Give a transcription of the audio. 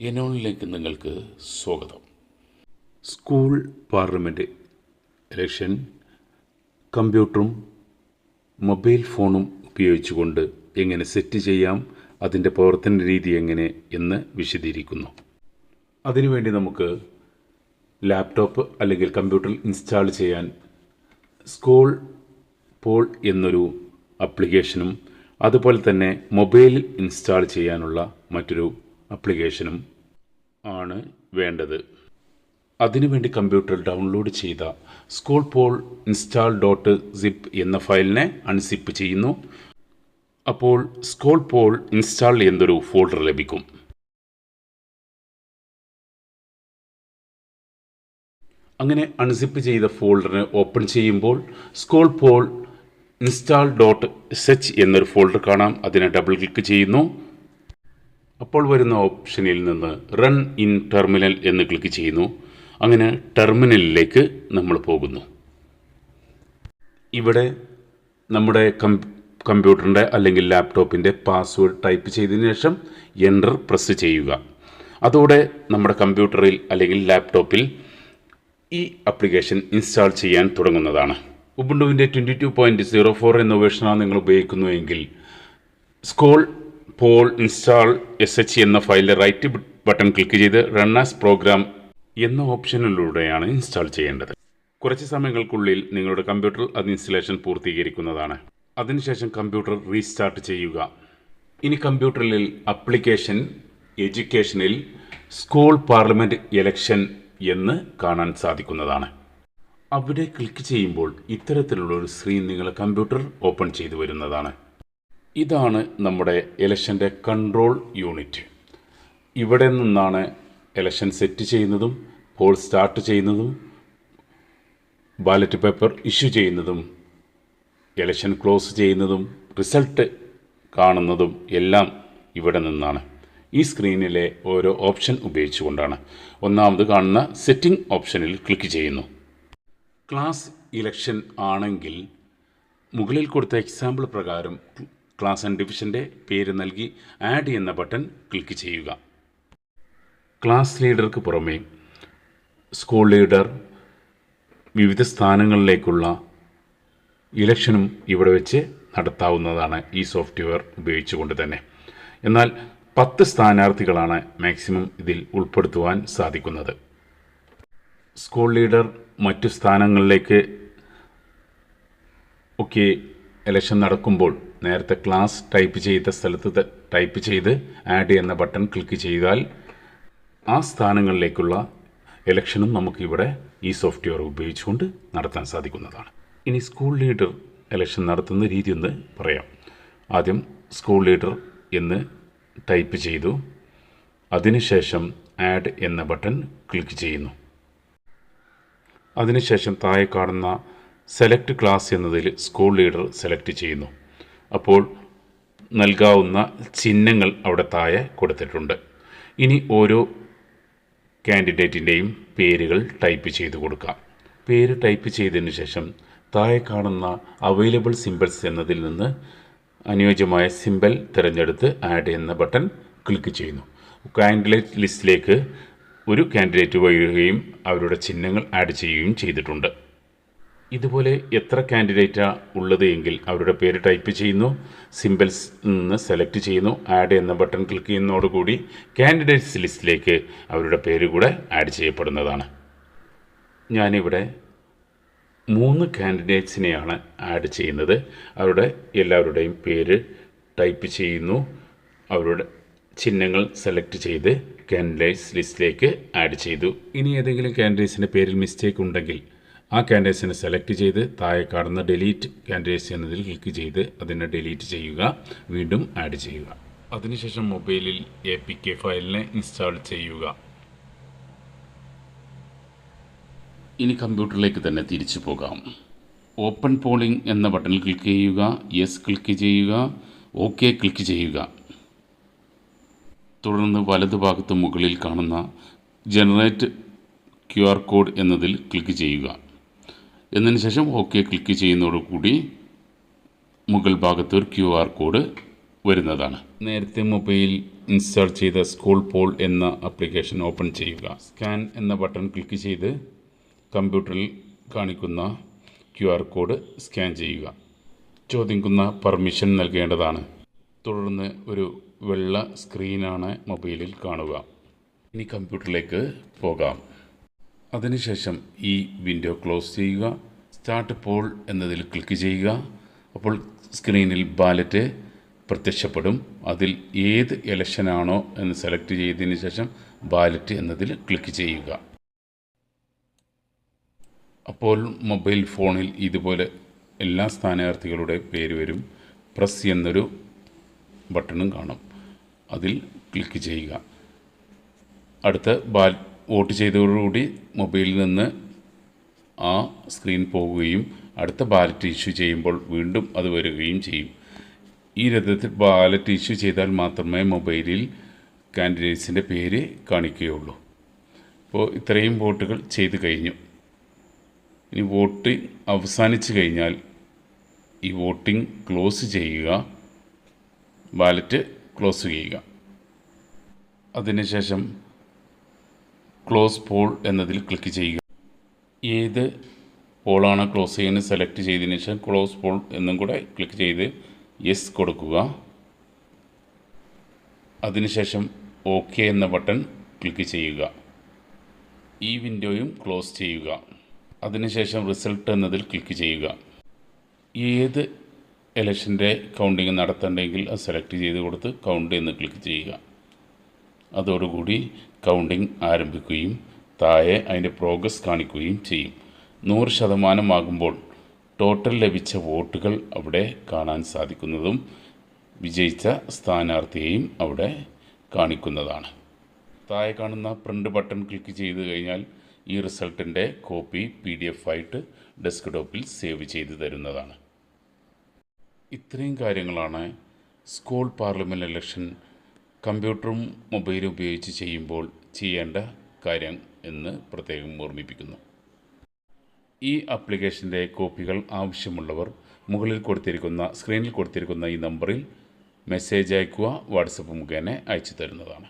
എനോണിലേക്ക് നിങ്ങൾക്ക് സ്വാഗതം. School parliament election കമ്പ്യൂട്ടറും മൊബൈൽ ഫോണും ഉപയോഗിച്ചുകൊണ്ട് എങ്ങനെ സെറ്റ് ചെയ്യാം അതിന്റെ പ്രവർത്തന രീതി എങ്ങനെ എന്ന് വിശദീകരിക്കുന്നു. അതിനുവേണ്ടി നമുക്ക് ലാപ്ടോപ്പ് അല്ലെങ്കിൽ കമ്പ്യൂട്ടറിൽ ഇൻസ്റ്റാൾ ചെയ്യാൻ സ്കൂൾ പോൾ എന്നൊരു അപ്ലിക്കേഷനും അതുപോലെ തന്നെ മൊബൈലിൽ ഇൻസ്റ്റാൾ ചെയ്യാനുള്ള മറ്റൊരു ആപ്ലിക്കേഷനും ആണ് വേണ്ടത്. അതിനുവേണ്ടി കമ്പ്യൂട്ടറിൽ ഡൗൺലോഡ് ചെയ്ത school poll install dot zip എന്ന ഫയലിനെ അൺസിപ്പ് ചെയ്യുന്നു. അപ്പോൾ സ്കൂൾ പോൾ ഇൻസ്റ്റാൾ എന്നൊരു ഫോൾഡർ ലഭിക്കും. അങ്ങനെ അൺസിപ്പ് ചെയ്ത ഫോൾഡറിനെ ഓപ്പൺ ചെയ്യുമ്പോൾ സ്കൂൾ പോൾ ഇൻസ്റ്റാൾ ഡോട്ട് സെച്ച് എന്നൊരു ഫോൾഡർ കാണാം. അതിനെ ഡബിൾ ക്ലിക്ക് ചെയ്യുന്നു. അപ്പോൾ വരുന്ന ഓപ്ഷനിൽ നിന്ന് റൺ ഇൻ ടെർമിനൽ എന്ന് ക്ലിക്ക് ചെയ്യുന്നു. അങ്ങനെ ടെർമിനലിലേക്ക് നമ്മൾ പോകുന്നു. ഇവിടെ നമ്മുടെ കമ്പ്യൂട്ടറിന്റെ അല്ലെങ്കിൽ ലാപ്ടോപ്പിന്റെ പാസ്വേഡ് ടൈപ്പ് ചെയ്തതിന് ശേഷം എന്റർ പ്രസ് ചെയ്യുക. അതോടെ നമ്മുടെ കമ്പ്യൂട്ടറിൽ അല്ലെങ്കിൽ ലാപ്ടോപ്പിൽ ഈ ആപ്ലിക്കേഷൻ ഇൻസ്റ്റാൾ ചെയ്യാൻ തുടങ്ങുന്നതാണ്. ഉബുണ്ടുവിന്റെ twenty two point zero four എന്ന വേർഷനാണ് നിങ്ങൾ ഉപയോഗിക്കുന്നുവെങ്കിൽ school poll install S H എന്ന ഫയലിൽ റൈറ്റ് ബട്ടൺ ക്ലിക്ക് ചെയ്ത് റൺ ആസ് പ്രോഗ്രാം എന്ന ഓപ്ഷനിലൂടെയാണ് ഇൻസ്റ്റാൾ ചെയ്യേണ്ടത്. കുറച്ച് സമയങ്ങൾക്കുള്ളിൽ നിങ്ങളുടെ കമ്പ്യൂട്ടർ അത് ഇൻസ്റ്റലേഷൻ പൂർത്തീകരിക്കുന്നതാണ്. അതിനുശേഷം കമ്പ്യൂട്ടർ റീസ്റ്റാർട്ട് ചെയ്യുക. ഇനി കമ്പ്യൂട്ടറിൽ അപ്ലിക്കേഷൻ എഡ്യൂക്കേഷനിൽ സ്കൂൾ പാർലമെന്റ് ഇലക്ഷൻ എന്ന് കാണാൻ സാധിക്കുന്നതാണ്. അവിടെ ക്ലിക്ക് ചെയ്യുമ്പോൾ ഇത്തരത്തിലുള്ള ഒരു സ്ക്രീൻ നിങ്ങളുടെ കമ്പ്യൂട്ടർ ഓപ്പൺ ചെയ്തു വരുന്നതാണ്. ഇതാണ് നമ്മുടെ ഇലക്ഷന്റെ കൺട്രോൾ യൂണിറ്റ്. ഇവിടെ നിന്നാണ് ഇലക്ഷൻ സെറ്റ് ചെയ്യുന്നതും പോൾ സ്റ്റാർട്ട് ചെയ്യുന്നതും ബാലറ്റ് പേപ്പർ ഇഷ്യൂ ചെയ്യുന്നതും ഇലക്ഷൻ ക്ലോസ് ചെയ്യുന്നതും റിസൾട്ട് കാണുന്നതും എല്ലാം ഇവിടെ നിന്നാണ്. ഈ സ്ക്രീനിലെ ഓരോ ഓപ്ഷൻ ഉപയോഗിച്ചുകൊണ്ടാണ്. ഒന്നാമത് കാണുന്ന സെറ്റിംഗ് ഓപ്ഷനിൽ ക്ലിക്ക് ചെയ്യുന്നു. ക്ലാസ് ഇലക്ഷൻ ആണെങ്കിൽ മുകളിൽ കൊടുത്ത എക്സാമ്പിൾ പ്രകാരം ക്ലാസ് ആൻഡ് ഡിവിഷന്റെ പേര് നൽകി ആഡ് എന്ന ബട്ടൺ ക്ലിക്ക് ചെയ്യുക. ക്ലാസ് ലീഡർക്ക് പുറമേ സ്കൂൾ ലീഡർ വിവിധ സ്ഥാനങ്ങളിലേക്കുള്ള ഇലക്ഷനും ഇവിടെ വെച്ച് നടത്താവുന്നതാണ് ഈ സോഫ്റ്റ്വെയർ ഉപയോഗിച്ചുകൊണ്ട് തന്നെ. എന്നാൽ പത്ത് സ്ഥാനാർത്ഥികളാണ് മാക്സിമം ഇതിൽ ഉൾപ്പെടുത്തുവാൻ സാധിക്കുന്നത്. സ്കൂൾ ലീഡർ മറ്റു സ്ഥാനങ്ങളിലേക്ക് ഒക്കെ ഇലക്ഷൻ നടക്കുമ്പോൾ നേരത്തെ ക്ലാസ് ടൈപ്പ് ചെയ്ത സ്ഥലത്ത് ടൈപ്പ് ചെയ്ത് ആഡ് എന്ന ബട്ടൺ ക്ലിക്ക് ചെയ്താൽ ആ സ്ഥാനങ്ങളിലേക്കുള്ള ഇലക്ഷനും നമുക്കിവിടെ ഈ സോഫ്റ്റ്വെയർ ഉപയോഗിച്ചുകൊണ്ട് നടത്താൻ സാധിക്കുന്നതാണ്. ഇനി സ്കൂൾ ലീഡർ ഇലക്ഷൻ നടത്തുന്ന രീതി ഒന്ന് പറയാം. ആദ്യം സ്കൂൾ ലീഡർ എന്ന് ടൈപ്പ് ചെയ്തു. അതിനുശേഷം ആഡ് എന്ന ബട്ടൺ ക്ലിക്ക് ചെയ്യുന്നു. അതിനുശേഷം താഴെ കാണുന്ന സെലക്ട് ക്ലാസ് എന്നതിൽ സ്കൂൾ ലീഡർ സെലക്ട് ചെയ്യുന്നു. അപ്പോൾ നൽകാവുന്ന ചിഹ്നങ്ങൾ അവിടെ താഴെ കൊടുത്തിട്ടുണ്ട്. ഇനി ഓരോ കാൻഡിഡേറ്റിന്റെയും പേരുകൾ ടൈപ്പ് ചെയ്ത് കൊടുക്കാം. പേര് ടൈപ്പ് ചെയ്തതിന് ശേഷം താഴെ കാണുന്ന അവൈലബിൾ സിമ്പിൾസ് എന്നതിൽ നിന്ന് അനുയോജ്യമായ സിമ്പൽ തിരഞ്ഞെടുത്ത് ആഡ് എന്ന ബട്ടൺ ക്ലിക്ക് ചെയ്യുന്നു. കാൻഡിഡേറ്റ് ലിസ്റ്റിലേക്ക് ഒരു കാൻഡിഡേറ്റ് വരികയും അവരുടെ ചിഹ്നങ്ങൾ ആഡ് ചെയ്യുകയും ചെയ്തിട്ടുണ്ട്. ഇതുപോലെ എത്ര കാൻഡിഡേറ്റാ ഉള്ളത് എങ്കിൽ അവരുടെ പേര് ടൈപ്പ് ചെയ്യുന്നു സിമ്പിൾസ് നിന്ന് സെലക്ട് ചെയ്യുന്നു ആഡ് എന്ന ബട്ടൺ ക്ലിക്ക് ചെയ്യുന്നതോടുകൂടി കാൻഡിഡേറ്റ്സ് ലിസ്റ്റിലേക്ക് അവരുടെ പേര് കൂടെ ആഡ് ചെയ്യപ്പെടുന്നതാണ്. ഞാനിവിടെ മൂന്ന് കാൻഡിഡേറ്റ്സിനെയാണ് ആഡ് ചെയ്യുന്നത്. അവരുടെ എല്ലാവരുടെയും പേര് ടൈപ്പ് ചെയ്യുന്നു. അവരുടെ ചിഹ്നങ്ങൾ സെലക്ട് ചെയ്ത് കാൻഡിഡേറ്റ്സ് ലിസ്റ്റിലേക്ക് ആഡ് ചെയ്തു. ഇനി ഏതെങ്കിലും കാൻഡിഡേറ്റ്സിന്റെ പേരിൽ മിസ്റ്റേക്ക് ഉണ്ടെങ്കിൽ ആ ക്യാൻഡേഴ്സിനെ സെലക്ട് ചെയ്ത് താഴെ കാണുന്ന ഡിലീറ്റ് ക്യാൻഡേഴ്സ് എന്നതിൽ ക്ലിക്ക് ചെയ്ത് അതിനെ ഡിലീറ്റ് ചെയ്യുക വീണ്ടും ആഡ് ചെയ്യുക. അതിനുശേഷം മൊബൈലിൽ എ പി കെ ഫയലിനെ ഇൻസ്റ്റാൾ ചെയ്യുക. ഇനി കമ്പ്യൂട്ടറിലേക്ക് തന്നെ തിരിച്ചു പോകാം. ഓപ്പൺ പോളിംഗ് എന്ന ബട്ടണിൽ ക്ലിക്ക് ചെയ്യുക യെസ് ക്ലിക്ക് ചെയ്യുക ഓക്കെ ക്ലിക്ക് ചെയ്യുക. തുടർന്ന് വലതുഭാഗത്ത് മുകളിൽ കാണുന്ന ജനറേറ്റ് ക്യു ആർ കോഡ് എന്നതിൽ ക്ലിക്ക് ചെയ്യുക. എന്നതിന് ശേഷം ഓക്കെ ക്ലിക്ക് ചെയ്യുന്നതോടുകൂടി മുകൾ ഭാഗത്ത് ഒരു ക്യു ആർ കോഡ് വരുന്നതാണ്. നേരത്തെ മൊബൈൽ ഇൻസ്റ്റാൾ ചെയ്ത സ്കൂൾ പോൾ എന്ന ആപ്ലിക്കേഷൻ ഓപ്പൺ ചെയ്യുക. സ്കാൻ എന്ന ബട്ടൺ ക്ലിക്ക് ചെയ്ത് കമ്പ്യൂട്ടറിൽ കാണിക്കുന്ന ക്യു ആർ കോഡ് സ്കാൻ ചെയ്യുക. ചോദിക്കുന്ന പെർമിഷൻ നൽകേണ്ടതാണ്. തുടർന്ന് ഒരു വെള്ള സ്ക്രീനാണ് മൊബൈലിൽ കാണുക. ഇനി കമ്പ്യൂട്ടറിലേക്ക് പോകാം. അതിനുശേഷം ഈ വിൻഡോ ക്ലോസ് ചെയ്യുക സ്റ്റാർട്ട് പോൾ എന്നതിൽ ക്ലിക്ക് ചെയ്യുക. അപ്പോൾ സ്ക്രീനിൽ ബാലറ്റ് പ്രത്യക്ഷപ്പെടും. അതിൽ ഏത് ഇലക്ഷനാണോ എന്ന് സെലക്ട് ചെയ്തതിന് ശേഷം ബാലറ്റ് എന്നതിൽ ക്ലിക്ക് ചെയ്യുക. അപ്പോൾ മൊബൈൽ ഫോണിൽ ഇതുപോലെ എല്ലാ സ്ഥാനാർത്ഥികളുടെ പേര് വരും. പ്രസ് എന്നൊരു ബട്ടണും കാണും. അതിൽ ക്ലിക്ക് ചെയ്യുക. അടുത്ത ബാൽ വോട്ട് ചെയ്തതോടുകൂടി മൊബൈലിൽ നിന്ന് ആ സ്ക്രീൻ പോകുകയും അടുത്ത ബാലറ്റ് ഇഷ്യൂ ചെയ്യുമ്പോൾ വീണ്ടും അത് വരികയും ചെയ്യും. ഈ രഥത്തിൽ ബാലറ്റ് ഇഷ്യൂ ചെയ്താൽ മാത്രമേ മൊബൈലിൽ കാൻഡിഡേറ്റ്സിന്റെ പേര് കാണിക്കുകയുള്ളൂ. അപ്പോൾ ഇത്രയും വോട്ടുകൾ ചെയ്ത് കഴിഞ്ഞു. ഇനി വോട്ടിംഗ് അവസാനിച്ചു കഴിഞ്ഞാൽ ഈ വോട്ടിംഗ് ക്ലോസ് ചെയ്യുക ബാലറ്റ് ക്ലോസ് ചെയ്യുക. അതിനുശേഷം ക്ലോസ് പോൾ എന്നതിൽ ക്ലിക്ക് ചെയ്യുക. ഏത് പോളാണ് ക്ലോസ് ചെയ്യുന്നത്? സെലക്ട് ചെയ്തതിന് ശേഷം ക്ലോസ് പോൾ എന്നും കൂടെ ക്ലിക്ക് ചെയ്ത് യെസ് കൊടുക്കുക. അതിനുശേഷം ഓക്കെ എന്ന ബട്ടൺ ക്ലിക്ക് ചെയ്യുക. ഈ വിൻഡോയും ക്ലോസ് ചെയ്യുക. അതിനുശേഷം റിസൾട്ട് എന്നതിൽ ക്ലിക്ക് ചെയ്യുക. ഏത് ഇലക്ഷന്റെ കൗണ്ടിങ് നടത്തേണ്ടെങ്കിൽ അത് സെലക്ട് ചെയ്ത് കൊടുത്ത് കൗണ്ട് എന്ന് ക്ലിക്ക് ചെയ്യുക. അതോടുകൂടി കൗണ്ടിങ് ആരംഭിക്കുകയും താഴെ അതിന്റെ പ്രോഗ്രസ് കാണിക്കുകയും ചെയ്യും. നൂറ് ശതമാനമാകുമ്പോൾ ടോട്ടൽ ലഭിച്ച വോട്ടുകൾ അവിടെ കാണാൻ സാധിക്കുന്നതും വിജയിച്ച സ്ഥാനാർത്ഥിയെയും അവിടെ കാണിക്കുന്നതാണ്. താഴെ കാണുന്ന പ്രിന്റ് ബട്ടൺ ക്ലിക്ക് ചെയ്ത് കഴിഞ്ഞാൽ ഈ റിസൾട്ടിന്റെ കോപ്പി പി ഡി എഫ് ആയിട്ട് ഡെസ്ക്ടോപ്പിൽ സേവ് ചെയ്ത് തരുന്നതാണ്. ഇത്രയും കാര്യങ്ങളാണ് സ്കൂൾ പാർലമെന്റ് ഇലക്ഷൻ കമ്പ്യൂട്ടറും മൊബൈലും ഉപയോഗിച്ച് ചെയ്യുമ്പോൾ ചെയ്യേണ്ട കാര്യം എന്ന് പ്രത്യേകം ഓർമ്മിപ്പിക്കുന്നു. ഈ ആപ്ലിക്കേഷന്റെ കോപ്പികൾ ആവശ്യമുള്ളവർ മുകളിൽ കൊടുത്തിരിക്കുന്ന സ്ക്രീനിൽ കൊടുത്തിരിക്കുന്ന ഈ നമ്പറിൽ മെസ്സേജ് അയക്കുക വാട്സപ്പ് മുഖേന അയച്ചു തരുന്നതാണ്.